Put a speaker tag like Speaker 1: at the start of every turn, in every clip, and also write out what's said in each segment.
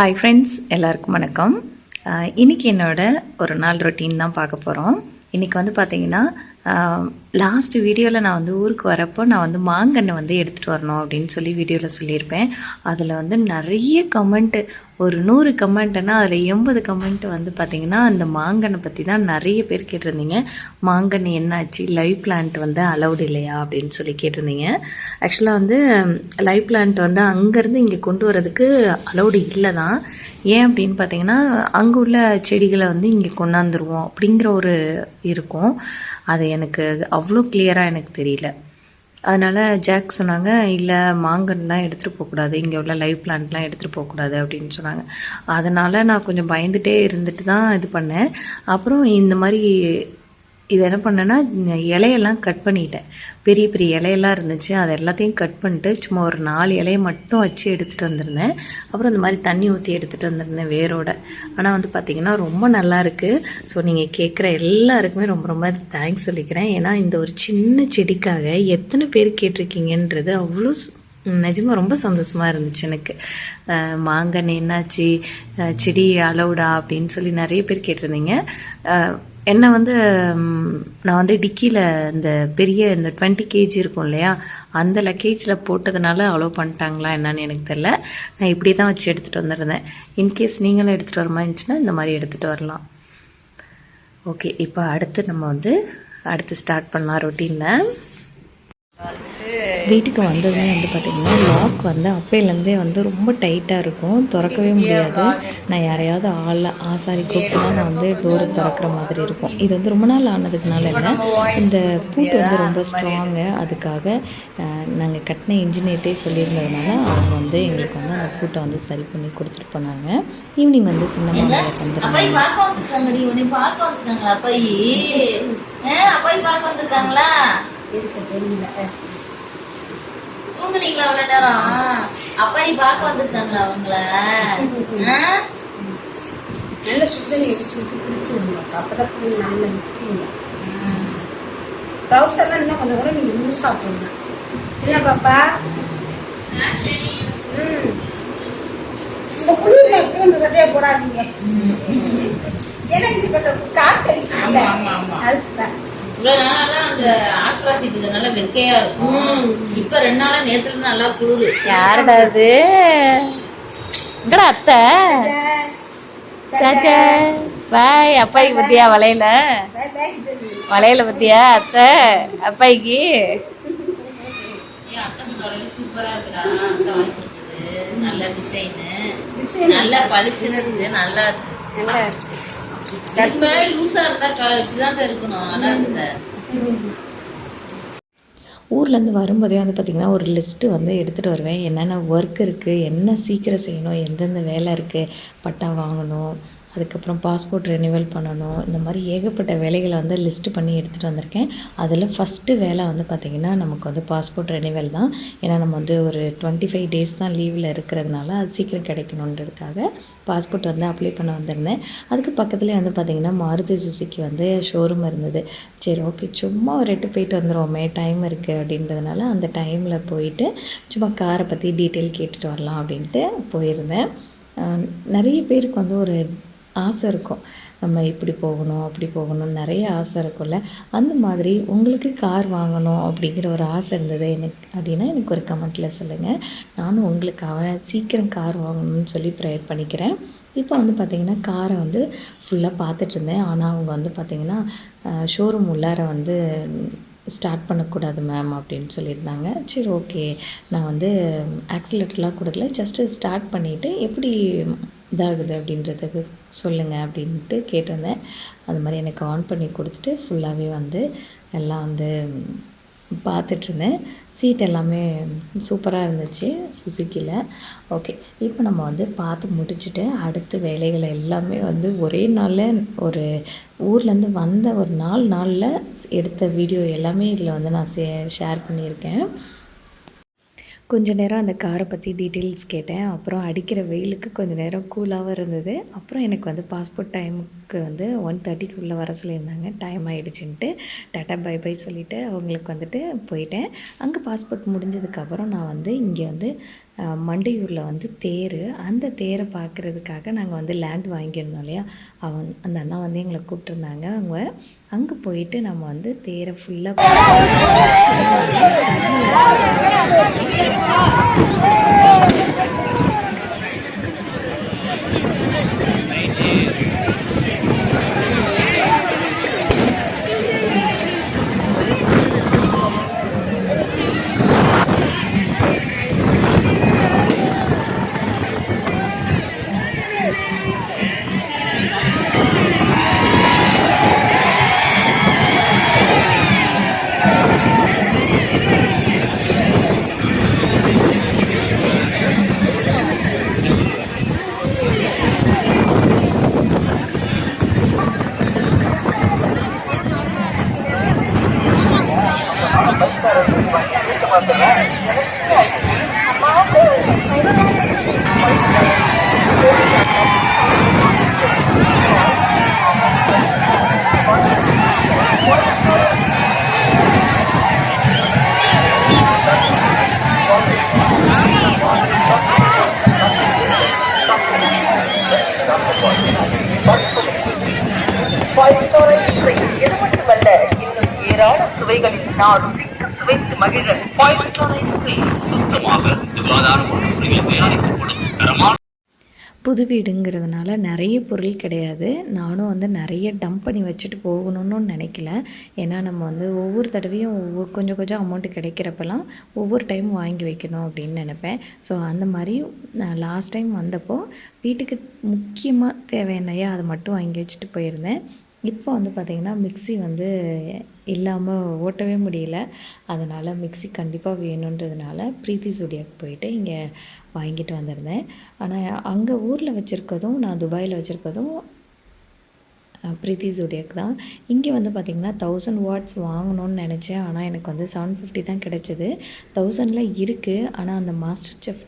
Speaker 1: Hi friends எல்லாருக்கும் வணக்கம். இன்றைக்கி இன்னைக்கு என்னோட ஒரு நாள் ரொட்டீன் தான் பார்க்க போகிறோம் இன்றைக்கி வந்து பார்த்தீங்கன்னா லாஸ்ட் வீடியோவில் நான் வந்து ஊருக்கு வரப்போ நான் வந்து மாங்கன்று வந்து எடுத்துகிட்டு வரணும் அப்படின்னு சொல்லி வீடியோவில் சொல்லியிருப்பேன். அதில் வந்து நிறைய கமெண்ட்டு ஒரு நூறு கமெண்ட்டுன்னா அதில் எண்பது கமெண்ட் வந்து பார்த்திங்கன்னா அந்த மாங்கனை பற்றி தான் நிறைய பேர் கேட்டிருந்தீங்க. மாங்கன் என்னாச்சு? லைவ் பிளான்ட் வந்து அலௌடு இல்லையா? அப்படின்னு சொல்லி கேட்டிருந்தீங்க. ஆக்சுவலாக வந்து லைவ் பிளான்ட் வந்து அங்கேருந்து இங்கே கொண்டு வரதுக்கு அலௌடு இல்லை தான். ஏன் அப்படின்னு பார்த்தீங்கன்னா அங்கே உள்ள செடிகளை வந்து இங்கே கொண்டாந்துருவோம் அப்படிங்கிற ஒரு இருக்கும். அது எனக்கு அவ்வளோ கிளியராக எனக்கு தெரியல. அதனால் ஜாக் சொன்னாங்க இல்லை மாங்கன்லாம் எடுத்துகிட்டு போகக்கூடாது. இங்கே உள்ள லைவ் பிளான்ட்லாம் எடுத்துகிட்டு போகக்கூடாது அப்படின்னு சொன்னாங்க. அதனால் நான் கொஞ்சம் பயந்துகிட்டே இருந்துட்டு தான் இது பண்ணேன். அப்புறம் இந்த மாதிரி இது என்ன பண்ணேன்னா இலையெல்லாம் கட் பண்ணிட்டேன். பெரிய பெரிய இலையெல்லாம் இருந்துச்சு. அதை எல்லாத்தையும் கட் பண்ணிட்டு சும்மா ஒரு நாலு இலையை மட்டும் வச்சு எடுத்துகிட்டு வந்திருந்தேன். அப்புறம் இந்த மாதிரி தண்ணி ஊற்றி எடுத்துகிட்டு வந்திருந்தேன் வேரோட. ஆனால் வந்து பார்த்திங்கன்னா ரொம்ப நல்லா இருக்குது ஸோ நீங்கள் கேட்குற எல்லாருக்குமே ரொம்ப ரொம்ப தேங்க்ஸ் சொல்லிக்கிறேன். ஏன்னா இந்த ஒரு சின்ன செடிக்காக எத்தனை பேர் கேட்டிருக்கீங்கன்றது அவ்வளோ நிஜமாக ரொம்ப சந்தோஷமாக இருந்துச்சு எனக்கு. மாங்கன்னு என்னாச்சு? செடி அலௌடா அப்படின்னு சொல்லி நிறைய பேர் கேட்டிருந்தீங்க. என்னை வந்து நான் வந்து டிக்கியில் இந்த பெரிய இந்த டுவெண்ட்டி கேஜி இருக்கும் இல்லையா அந்த லக்கேஜில் போட்டதுனால அலோவ் பண்ணிட்டாங்களா என்னன்னு எனக்கு தெரில நான் இப்படி தான் வச்சு எடுத்துகிட்டு வந்துருந்தேன். இன்கேஸ் நீங்களும் எடுத்துகிட்டு வர மாதிரி இருந்துச்சுன்னா இந்த மாதிரி எடுத்துகிட்டு வரலாம். ஓகே இப்போ அடுத்து நம்ம வந்து அடுத்து ஸ்டார்ட் பண்ணலாம் ரொட்டீனில் வீட்டுக்கு வந்ததுமே வந்து பார்த்திங்கன்னா லாக் வந்து அப்பையிலேருந்தே வந்து ரொம்ப டைட்டாக இருக்கும். திறக்கவே முடியாது. நான் யாரையாவது ஆள் ஆசாரி கூப்பிட்டு தான் நான் வந்து டோரை திறக்கிற மாதிரி இருக்கும். இது வந்து ரொம்ப நாள் ஆனதுக்குனால இல்லை. இந்த பூட்டு வந்து ரொம்ப ஸ்ட்ராங்கு அதுக்காக நாங்கள் கட்டின இன்ஜினியர்ட்டே சொல்லியிருந்ததுனால அவங்க வந்து எங்களுக்கு வந்து அந்த பூட்டை வந்து சரி பண்ணி கொடுத்துட்டு போனாங்க. ஈவினிங் வந்து சின்ன மாமாவுக்கு வந்துருந்தாங்க
Speaker 2: அப்பாய் பார்க்க வந்திருக்காங்களா பார்க்க வந்திருக்காங்களா தூங்குனீங்களா அவ்வளவு நேரம்? அப்பாயி பார்க்க வந்திருக்காங்களா அவங்கள?
Speaker 3: நல்ல பிடிச்சிருந்தோம் அப்பதான் நல்ல ட்ரௌசர்லாம் இன்னும் கொஞ்சம் கூட நீங்கள் லூஸாக போடணும் என்ன பாப்பா? இந்த குளிரில் இருக்கிற இந்த சட்டையை போடாதீங்க. ஏன்னா கொஞ்சம் காற்று அடிக்குதுல்ல அதுதான்
Speaker 2: இவ்வளவு அந்த வெக்கையா இருக்கும். இப்ப ரெண்டு நாளா நேத்துல நல்லா குளிரு.
Speaker 1: யாருடா அது? எங்கடா அத்தை? சாச்சா பாய் அப்பாய்க்கு பத்தியா வளையல. வளையல பத்தியா அத்தை? அப்பாய்க்கு?
Speaker 2: ஏன் அத்தை சொல்றாங்க சூப்பரா இருக்குடா. அத்தை வாங்கி கொடுத்தது. நல்ல டிசைனு
Speaker 3: டிசைன்
Speaker 2: நல்லா பளிச்சுன்னு இருக்கு. நல்லா இருக்கு.
Speaker 1: ஊர்லேருந்து வரும்போதே வந்து பார்த்திங்கன்னா ஒரு லிஸ்ட்டு வந்து எடுத்துகிட்டு வருவேன். என்னென்ன ஒர்க் இருக்குது என்ன சீக்கிரம் செய்யணும் எந்தெந்த வேலை இருக்குது பட்டா வாங்கணும் அதுக்கப்புறம் பாஸ்போர்ட் ரெனிவல் பண்ணணும். இந்த மாதிரி ஏகப்பட்ட வேலைகளை வந்து லிஸ்ட்டு பண்ணி எடுத்துகிட்டு வந்திருக்கேன். அதில் ஃபஸ்ட்டு வேலை வந்து பார்த்திங்கன்னா நமக்கு வந்து பாஸ்போர்ட் ரெனிவல் தான். ஏன்னா நம்ம வந்து ஒரு டுவெண்ட்டி ஃபைவ் டேஸ் தான் லீவில் இருக்கிறதுனால அது சீக்கிரம் கிடைக்கணுன்றதுக்காக பாஸ்போர்ட் வந்து அப்ளை பண்ண வந்திருந்தேன். அதுக்கு பக்கத்துலேயே வந்து பார்த்திங்கன்னா மாருதி சுசுக்கி வந்து ஷோரூம் இருந்தது. சரி ஓகே சும்மா ஒரு எட்டு போயிட்டு வந்துடுவோமே டைம் இருக்குது அப்படின்றதுனால அந்த டைமில் போயிட்டு சும்மா காரை பற்றி டீட்டெயில் கேட்டுட்டு வரலாம் அப்படின்ட்டு போயிருந்தேன். நிறைய பேருக்கு வந்து ஒரு ஆசை இருக்கும். நம்ம இப்படி போகணும் அப்படி போகணும் நிறைய ஆசை இருக்கும்ல. அந்த மாதிரி உங்களுக்கு கார் வாங்கணும் அப்படிங்கிற ஒரு ஆசை இருந்தது. எனக்கு அப்படின்னா எனக்கு ஒரு கமெண்ட்டில் சொல்லுங்கள் நானும் உங்களுக்காக சீக்கிரம் கார் வாங்கணும்னு சொல்லி ப்ரேயர் பண்ணிக்கிறேன். இப்போ வந்து பார்த்திங்கன்னா காரை வந்து ஃபுல்லாக பார்த்துட்டு இருந்தேன். ஆனால் அவங்க வந்து பார்த்திங்கன்னா ஷோரூம் உள்ளார வந்து ஸ்டார்ட் பண்ணக்கூடாது மேம் அப்படின்னு சொல்லியிருந்தாங்க. சரி ஓகே நான் வந்து ஆக்சிலேட்டர்லாம் கொடுக்கல. ஜஸ்ட்டு ஸ்டார்ட் பண்ணிவிட்டு எப்படி இதாகுது அப்படின்றதுக்கு சொல்லுங்கள் அப்படின்ட்டு கேட்டிருந்தேன். அது மாதிரி எனக்கு ஆன் பண்ணி கொடுத்துட்டு ஃபுல்லாகவே வந்து எல்லாம் வந்து பார்த்துட்ருந்தேன். சீட் எல்லாமே சூப்பராக இருந்துச்சு சுசுக்கியில் ஓகே இப்போ நம்ம வந்து பார்த்து முடிச்சுட்டு அடுத்த வேலைகளை எல்லாமே வந்து ஒரே நாளில் ஒரு ஊர்லேருந்து வந்த ஒரு நாலு நாளில் எடுத்த வீடியோ எல்லாமே இதில் வந்து நான் ஷேர் பண்ணியிருக்கேன். கொஞ்ச நேரம் அந்த காரை பற்றி டீட்டெயில்ஸ் கேட்டேன். அப்புறம் அடிக்கிற வெயிலுக்கு கொஞ்சம் நேரம் கூலாகவும் இருந்தது. அப்புறம் எனக்கு வந்து பாஸ்போர்ட் டைமுக்கு வந்து ஒன் தேர்ட்டிக்குள்ளே வர சொல்லியிருந்தாங்க. டைம் ஆகிடுச்சின்ட்டு டாட்டா பை பை சொல்லிவிட்டு அவங்களுக்கு வந்துட்டு போயிட்டேன். அங்கே பாஸ்போர்ட் முடிஞ்சதுக்கப்புறம் நான் வந்து இங்கே வந்து மண்டையூரில் வந்து தேர். அந்த தேரை பார்க்குறதுக்காக நாங்கள் வந்து லேண்ட் வாங்கியிருந்தோம் இல்லையா? அவன் அந்த அண்ணா வந்து எங்களை கூப்பிட்டுருந்தாங்க. அவங்க அங்கே போயிட்டு நம்ம வந்து தேரை ஃபுல்லாக
Speaker 4: ஏராள சுவைகளில் நான் ருசித்து சுவைத்து மகிழ ஃபைவ் ஸ்டார் ஐஸ்கிரீம்
Speaker 5: சுத்தமாக சுகாதாரமான முறையில் தயாரிக்கப்படும் தரமான
Speaker 1: புது வீடுங்கிறதுனால நிறைய பொருள் கிடையாது. நானும் வந்து நிறைய டம்ப் பண்ணி வச்சுட்டு போகணும்னு நினைக்கல. ஏன்னா நம்ம வந்து ஒவ்வொரு தடவையும் ஒவ்வொரு கொஞ்சம் கொஞ்சம் அமௌண்ட்டு கிடைக்கிறப்பெல்லாம் ஒவ்வொரு டைம் வாங்கி வைக்கணும் அப்படின்னு நினைப்பேன். ஸோ அந்த மாதிரி நான் லாஸ்ட் டைம் வந்தப்போ வீட்டுக்கு முக்கியமாக தேவையானையா அதை மட்டும் வாங்கி வச்சுட்டு போயிருந்தேன். இப்போ வந்து பார்த்திங்கன்னா மிக்ஸி வந்து இல்லாமல் ஓட்டவே முடியல. அதனால் மிக்ஸி கண்டிப்பாக வேணுன்றதுனால பிரீத்தி ஸ்டுடியோக்கு போயிட்டு இங்கே வாங்கிட்டு வந்திருந்தேன். ஆனால் அங்கே ஊரில் வச்சுருக்கதும் நான் துபாயில் வச்சுருக்கதும் பிரீத்தி ஜோடியாக் தான். இங்கே வந்து பார்த்திங்கன்னா தௌசண்ட் வாட்ஸ் வாங்கணும்னு நினச்சேன். ஆனால் எனக்கு வந்து செவன் ஃபிஃப்டி தான் கிடச்சிது. தௌசண்டில் இருக்குது ஆனால் அந்த மாஸ்டர் செஃப்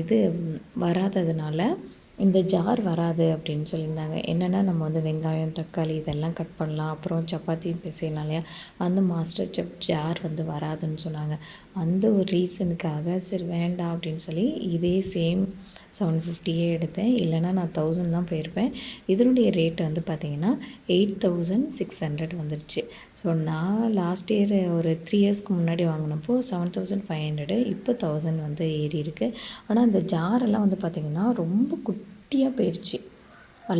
Speaker 1: இது வராததுனால இந்த ஜார் வராது அப்படின்னு சொல்லியிருந்தாங்க. என்னென்னா நம்ம வந்து வெங்காயம் தக்காளி இதெல்லாம் கட் பண்ணலாம். அப்புறம் சப்பாத்தியும் பிசையலாம் இல்லையா? அந்த மாஸ்டர் செஃப் ஜார் வந்து வராதுன்னு சொன்னாங்க. அந்த ஒரு ரீசனுக்காக சரி வேண்டாம் அப்படின்னு சொல்லி இதே சேம் செவன் ஃபிஃப்டியே எடுத்தேன். இல்லைன்னா நான் தௌசண்ட் தான் போயிருப்பேன். இதனுடைய ரேட் வந்து பார்த்திங்கன்னா எயிட் தௌசண்ட் சிக்ஸ் ஹண்ட்ரட் வந்துருச்சு. ஸோ நான் லாஸ்ட் இயர் ஒரு த்ரீ இயர்ஸ்க்கு முன்னாடி வாங்கினப்போ செவன் தௌசண்ட் ஃபைவ் ஹண்ட்ரடு இப்போ தௌசண்ட் வந்து ஏறி இருக்குது ஆனால் அந்த ஜாரெல்லாம் வந்து பார்த்திங்கன்னா ரொம்ப குட்டியாக போயிடுச்சு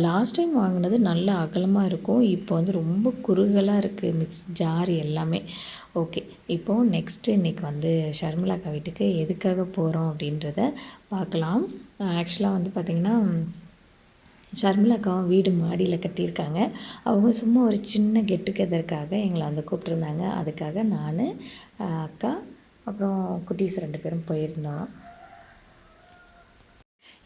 Speaker 1: லாஸ்ட் டைம் வாங்கினது நல்ல அகலமாக இருக்கும். இப்போ வந்து ரொம்ப குறுகலாக இருக்குது மிக்ஸ் ஜார் எல்லாமே. ஓகே இப்போது நெக்ஸ்ட்டு இன்றைக்கி வந்து ஷர்மிளாக்கா வீட்டுக்கு எதுக்காக போகிறோம் அப்படின்றத பார்க்கலாம். ஆக்சுவலாக வந்து பார்த்திங்கன்னா ஷர்மிளாக்காவும் வீடு மாடியில் கட்டியிருக்காங்க. அவங்க சும்மா ஒரு சின்ன கெட் டுகெதருக்காக எங்களை வந்து கூப்பிட்ருந்தாங்க அதுக்காக நான் அக்கா அப்புறம் குட்டீஸ் ரெண்டு பேரும் போயிருந்தோம்.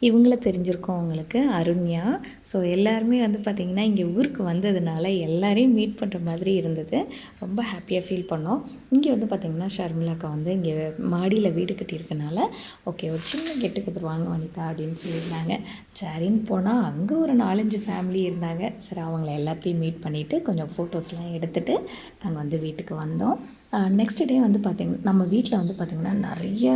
Speaker 1: இவங்கள தெரிஞ்சிருக்கோம் உங்களுக்கு அருண்யா. ஸோ எல்லாருமே வந்து பார்த்திங்கன்னா இங்கே ஊருக்கு வந்ததுனால எல்லாரையும் மீட் பண்ணுற மாதிரி இருந்தது. ரொம்ப ஹாப்பியாக ஃபீல் பண்ணோம். இங்கே வந்து பார்த்திங்கன்னா ஷர்மிளாக்கா வந்து இங்கே மாடியில் வீடு கட்டியிருக்கனால ஓகே ஒரு சின்ன கெட்டுக்கு வாங்க வனிதா அப்படின்னு சொல்லியிருந்தாங்க. சரின்னு போனால் அங்கே ஒரு நாலஞ்சு ஃபேமிலி இருந்தாங்க. சரி அவங்கள எல்லாத்தையும் மீட் பண்ணிவிட்டு கொஞ்சம் ஃபோட்டோஸ்லாம் எடுத்துகிட்டு நாங்கள் வந்து வீட்டுக்கு வந்தோம். நெக்ஸ்ட் டே வந்து பார்த்திங்கன்னா நம்ம வீட்டில் வந்து பார்த்திங்கன்னா நிறைய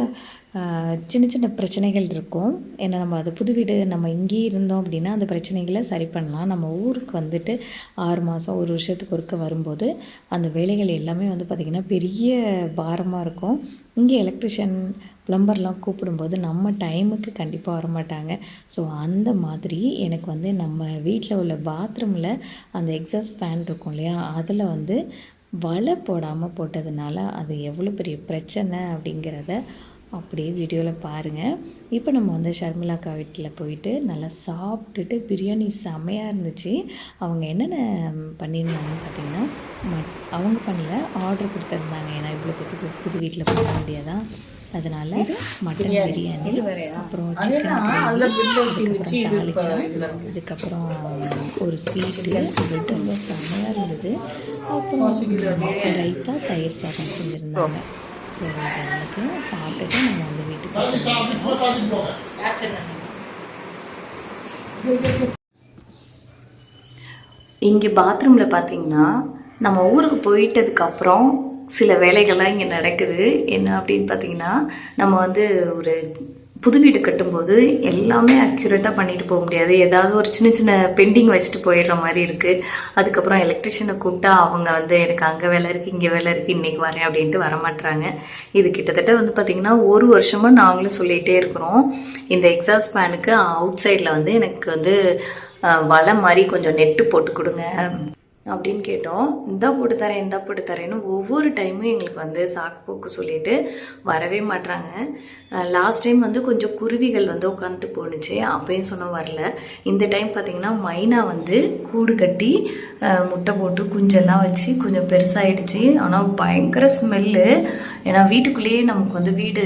Speaker 1: சின்ன சின்ன பிரச்சனைகள் இருக்கும். ஏன்னா நம்ம அது புது வீடு நம்ம இங்கேயே இருந்தோம் அப்படின்னா அந்த பிரச்சனைகளை சரி பண்ணலாம். நம்ம ஊருக்கு வந்துட்டு ஆறு மாதம் ஒரு வருஷத்துக்கு ஒருக்க வரும்போது அந்த வேலைகள் எல்லாமே வந்து பார்த்திங்கன்னா பெரிய பாரமாக இருக்கும். இங்கே எலக்ட்ரிஷியன் ப்ளம்பர்லாம் கூப்பிடும்போது நம்ம டைமுக்கு கண்டிப்பாக வரமாட்டாங்க. ஸோ அந்த மாதிரி எனக்கு வந்து நம்ம வீட்டில் உள்ள பாத்ரூமில் அந்த எக்ஸாஸ்ட் ஃபேன் இருக்கும் இல்லையா? அதில் வந்து வலை போடாமல் போட்டதுனால அது எவ்வளோ பெரிய பிரச்சனை அப்படிங்கிறத அப்படியே வீடியோவில் பாருங்கள் இப்போ நம்ம வந்து ஷர்மிளாக்கா வீட்டில் போயிட்டு நல்லா சாப்பிட்டுட்டு பிரியாணி செமையாக இருந்துச்சு. அவங்க என்னென்ன பண்ணியிருந்தாங்கன்னு பார்த்தீங்கன்னா மட் அவங்க பண்ணல ஆர்டர் கொடுத்துருந்தாங்க. ஏன்னா இவ்வளோ பேத்துக்கு புது வீட்டில் போக முடியாதான் அதனால் மட்டன் பிரியாணி. அப்புறம் சிக்கன் தாளிச்சோம். இதுக்கப்புறம் ஒரு ஸ்வீட்டு பிரெட் ரொம்ப செம்மையாக இருந்தது. அப்புறம் ரைத்தா தயிர் சாதம் செஞ்சுருந்தாங்க. ஸோ இதெல்லாத்து சாப்பிட்டுட்டு நம்ம வந்து வீட்டுக்கு இங்கே பாத்ரூமில் பார்த்தீங்கன்னா நம்ம ஊருக்கு போயிட்டதுக்கப்புறம் சில வேலைகள்லாம் இங்கே நடக்குது. என்ன அப்படின்னு பார்த்தீங்கன்னா நம்ம வந்து ஒரு புது வீடு கட்டும்போது எல்லாமே அக்யூரேட்டாக பண்ணிட்டு போக முடியாது. ஏதாவது ஒரு சின்ன சின்ன பெண்டிங் வச்சுட்டு போயிடுற மாதிரி இருக்குது அதுக்கப்புறம் எலக்ட்ரிஷியனை கூப்பிட்டா அவங்க வந்து எனக்கு அங்கே வேலை இருக்குது இங்கே வேலை இருக்குது இன்றைக்கி வரேன் அப்படின்ட்டு வர மாட்றாங்க. இது கிட்டத்தட்ட வந்து பார்த்திங்கன்னா ஒரு வருஷமாக நாங்களும் சொல்லிகிட்டே இருக்கிறோம். இந்த எக்ஸாஸ்ட் ஃபேனுக்கு அவுட் சைடில் வந்து எனக்கு வந்து வலை மாதிரி கொஞ்சம் நெட்டு போட்டு கொடுங்க. அப்படின்னு கேட்டோம். இந்த போட்டு தரேன் இந்தா போட்டு தரேன்னு ஒவ்வொரு டைமும் எங்களுக்கு வந்து சாக்கு போக்கு சொல்லிட்டு வரவே மாட்றாங்க. லாஸ்ட் டைம் வந்து கொஞ்சம் குருவிகள் வந்து உட்காந்துட்டு போணுச்சு. அப்பயும் சொன்ன வரல. இந்த டைம் பார்த்தீங்கன்னா மைனா வந்து கூடு கட்டி முட்டை போட்டு குஞ்செல்லாம் வச்சு கொஞ்சம் பெருசாகிடுச்சு ஆனால் பயங்கர ஸ்மெல்லு ஏன்னா வீட்டுக்குள்ளேயே நமக்கு வந்து வீடு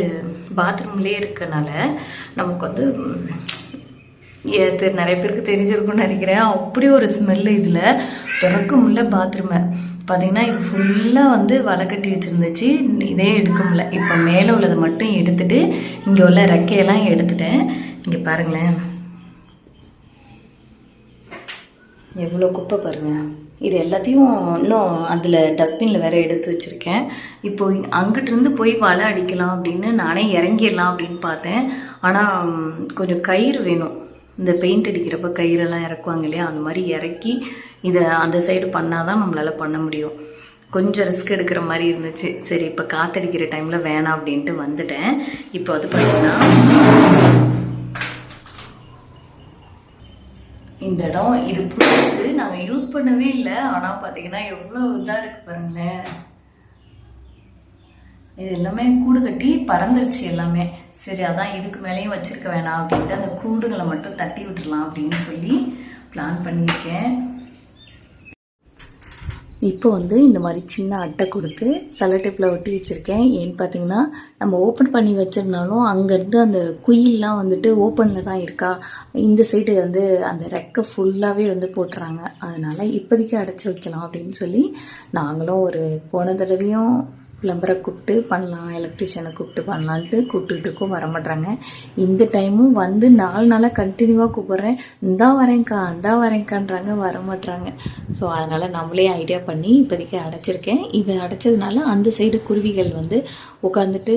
Speaker 1: பாத்ரூம்லேயே இருக்கனால நமக்கு வந்து நிறைய பேருக்கு தெரிஞ்சிருக்கும்னு நினைக்கிறேன். அப்படி ஒரு ஸ்மெல்லு இதில் திறக்க முடியல பாத்ரூமை பார்த்தீங்கன்னா இது ஃபுல்லாக வந்து வலை கட்டி வச்சுருந்துச்சு. இதே எடுக்க முடியல. இப்போ மேலே உள்ளதை மட்டும் எடுத்துட்டு இங்கே உள்ள ரெக்கையெல்லாம் எடுத்துட்டேன். இங்கே பாருங்களேன். எவ்வளோ குப்பை பாருங்க. இது எல்லாத்தையும் இன்னும் அதில் டஸ்ட்பினில் வேறு எடுத்து வச்சுருக்கேன். இப்போ அங்கிட்டிருந்து போய் வலை அடிக்கலாம் அப்படின்னு நானே இறங்கிடலாம் அப்படின்னு பார்த்தேன். ஆனால் கொஞ்சம் கயிறு வேணும். இந்த பெயிண்ட் அடிக்கிறப்ப கயிறெல்லாம் இறக்குவாங்க இல்லையா? அந்த மாதிரி இறக்கி இதை அந்த சைடு பண்ணால் தான் நம்மளால் பண்ண முடியும். கொஞ்சம் ரிஸ்க் எடுக்கிற மாதிரி இருந்துச்சு. சரி இப்போ காத்தடிக்கிற டைமில் வேணாம் அப்படின்ட்டு வந்துட்டேன். இப்போ வந்து பார்த்தீங்கன்னா இந்த இடம் இது புதுசு. நாங்கள் யூஸ் பண்ணவே இல்லை. ஆனால் பார்த்தீங்கன்னா எவ்வளோ இதாக இருக்குது பாருங்களேன். இது எல்லாமே கூடு கட்டி பறந்துருச்சு எல்லாமே. சரி அதான் இதுக்கு மேலேயும் வச்சிருக்க வேணாம் அப்படின்ட்டு அந்த கூடுகளை மட்டும் தட்டி விட்டுடலாம் அப்படின்னு சொல்லி பிளான் பண்ணியிருக்கேன். இப்போ வந்து இந்த மாதிரி சின்ன அட்டை கொடுத்து செலோடேப்பில் ஒட்டி வச்சுருக்கேன். ஏன்னு பார்த்தீங்கன்னா நம்ம ஓப்பன் பண்ணி வச்சிருந்தாலும் அங்கேருந்து அந்த குயிலெலாம் வந்துட்டு ஓப்பனில் தான் இருக்கா? இந்த சைடு வந்து அந்த ரெக்கை ஃபுல்லாகவே வந்து போட்டுறாங்க. அதனால் இப்போதைக்கு அடைச்சி வைக்கலாம் அப்படின்னு சொல்லி நாங்களும் ஒரு போன தடவையும் பிளம்பரை கூப்பிட்டு பண்ணலாம் எலக்ட்ரிஷியனை கூப்பிட்டு பண்ணலான்ட்டு கூப்பிட்டுட்டு இருக்கோம் வர மாட்றாங்க இந்த டைமும் வந்து நாலு நாளாக கண்டினியூவாக கூப்பிட்றேன். இந்தா வரேன்க்கா இந்தா வரேன்க்கான்றாங்க வர மாட்றாங்க ஸோ அதனால் நம்மளே ஐடியா பண்ணி இப்போதைக்கு அடைச்சிருக்கேன். இதை அடைச்சதுனால அந்த சைடு குருவிகள் வந்து உட்காந்துட்டு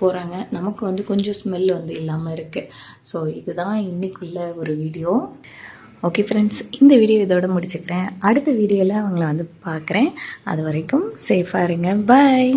Speaker 1: போகிறாங்க நமக்கு வந்து கொஞ்சம் ஸ்மெல் வந்து இல்லாமல் இருக்குது ஸோ இதுதான் இன்றைக்குள்ள ஒரு வீடியோ ஓகே ஃப்ரெண்ட்ஸ் இந்த வீடியோ இதோட முடிச்சுக்கிறேன். அடுத்த வீடியோவில் அவங்கள வந்து பார்க்குறேன். அது வரைக்கும் சேஃபாக இருங்க. பாய்